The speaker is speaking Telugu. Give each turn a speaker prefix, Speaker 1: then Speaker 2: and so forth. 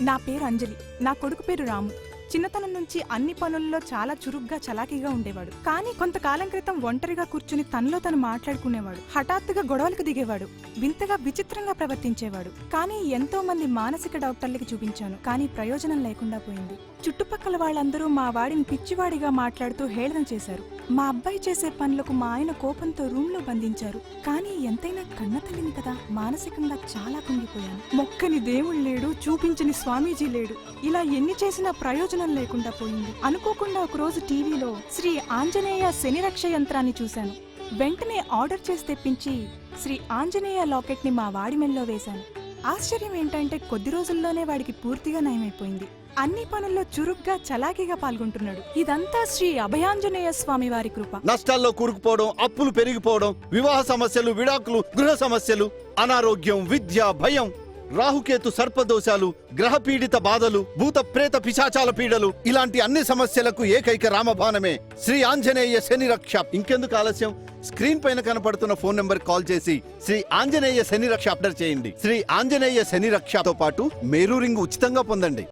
Speaker 1: నా పేరు అంజలి. నా కొడుకు పేరు రాము. చిన్నతనం నుంచి అన్ని పనుల్లో చాలా చురుగ్గా చలాకీగా ఉండేవాడు. కానీ కొంతకాలం క్రితం ఒంటరిగా కూర్చుని తనలో తను మాట్లాడుకునేవాడు. హఠాత్తుగా గొడవలకు దిగేవాడు. వింతగా విచిత్రంగా ప్రవర్తించేవాడు. కానీ ఎంతో మంది మానసిక డాక్టర్లకి చూపించాను. కానీ ప్రయోజనం లేకుండా పోయింది. చుట్టుపక్కల వాళ్ళందరూ మా వాడిని పిచ్చివాడిగా మాట్లాడుతూ హేళన చేశారు. మా అబ్బాయి చేసే పనులకు మా ఆయన కోపంతో రూమ్లో బంధించారు. కానీ ఎంతైనా కన్న తల్లిని కదా మానసికంగా చాలా కుంగిపోయాను. మొక్కని దేవుడు లేడు చూపించని స్వామీజీ లేడు. ఇలా ఎన్ని చేసినా ప్రయోజనం లేకుండా పోయింది. అనుకోకుండా ఒక రోజు టీవీలో శ్రీ ఆంజనేయ శనిరక్ష యంత్రాన్ని చూశాను. వెంటనే ఆర్డర్ చేసి తెప్పించి శ్రీ ఆంజనేయ లాకెట్ని మా వాడి మెల్లో వేశాను. ఆశ్చర్యం ఏంటంటే కొద్ది రోజుల్లోనే వాడికి పూర్తిగా నయమైపోయింది. అన్ని పనుల్లో చురుగ్గా చలాకీగా పాల్గొంటున్నాడు. ఇదంతా శ్రీ అభయాంజనేయ స్వామి వారి కృప.
Speaker 2: నష్టాల్లో కూరుకుపోవడం అప్పులు పెరిగిపోవడం వివాహ సమస్యలు విడాకులు గృహ సమస్యలు అనారోగ్యం విద్య భయం రాహుకేతు సర్పదోషాలు గ్రహ పీడిత బాధలు భూత ప్రేత పిశాచాల పీడలు ఇలాంటి అన్ని సమస్యలకు ఏకైక రామబాణమే శ్రీ ఆంజనేయ శని రక్ష ఇంకెందుకు ఆలస్యం? స్క్రీన్ పైన కనపడుతున్న ఫోన్ నెంబర్ కాల్ చేసి శ్రీ ఆంజనేయ శని రక్ష ఆర్డర్ చేయండి. శ్రీ ఆంజనేయ శని రక్షతో పాటు మేరూ రింగ్ ఉచితంగా పొందండి.